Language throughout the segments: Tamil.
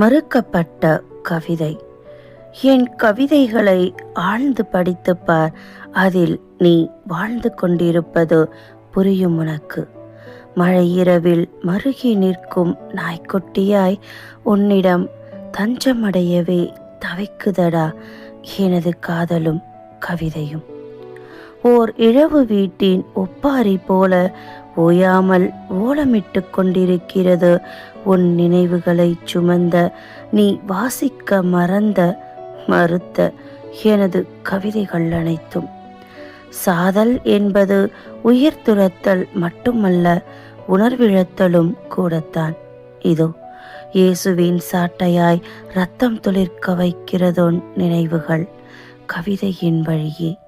மறுக்கப்பட்ட கவிதை. என் கவிதைகளை ஆழ்ந்து படித்து பார் அதில் நீ வாழ்ந்து கொண்டிருப்பது புரியும் உனக்கு. மழை இரவில் மருகி நிற்கும் நாய்க்குட்டியாய் உன்னிடம் தஞ்சமடையவே தவிக்குதடா எனது காதலும் கவிதையும். ஓர் இழவு வீட்டின் ஒப்பாரி போல ஓயாமல் ஓலமிட்டு கொண்டிருக்கிறது. உன் நினைவுகளை சுமந்த நீ வாசிக்க மறந்த மறுத்த எனது கவிதைகள் அனைத்தும். சாதல் என்பது உயிர் துரத்தல் மட்டுமல்ல உணர்விழத்தலும் கூடத்தான். இதோ இயேசுவின் சாட்டையாய் ரத்தம் துளிர்க்க வைக்கிறதோன் நினைவுகள் கவிதையின் வழியே.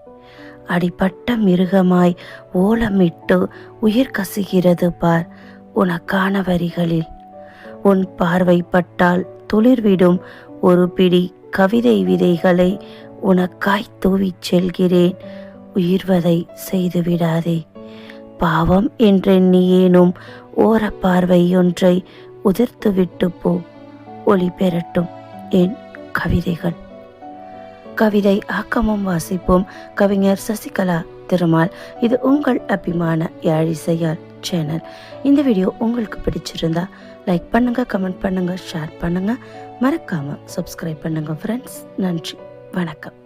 அடிப்பட்ட மிருகமாய் ஓலமிட்டு உயிர் கசுகிறது பார் உனக்கான வரிகளில். உன் பார்வைப்பட்டால் துளிர்விடும் ஒரு பிடி கவிதை விதைகளை உனக்காய் தூவிச் செல்கிறேன். உயிர்வதை செய்துவிடாதே. பாவம் என்றெண்ணியேனும் ஓரப்பார்வை பார்வையொன்றை உதிர்த்துவிட்டு போ. ஒளி பெறட்டும் என் கவிதைகள். கவிதை ஆக்கமும் வாசிப்போம். கவிஞர் சசிகலா திருமால். இது உங்கள் அபிமான யாழிசையால் சேனல். இந்த வீடியோ உங்களுக்கு பிடிச்சிருந்தா லைக் பண்ணுங்க கமெண்ட் பண்ணுங்க ஷேர் பண்ணுங்க. மறக்காம சப்ஸ்கிரைப் பண்ணுங்க ஃப்ரெண்ட்ஸ் நன்றி. வணக்கம்.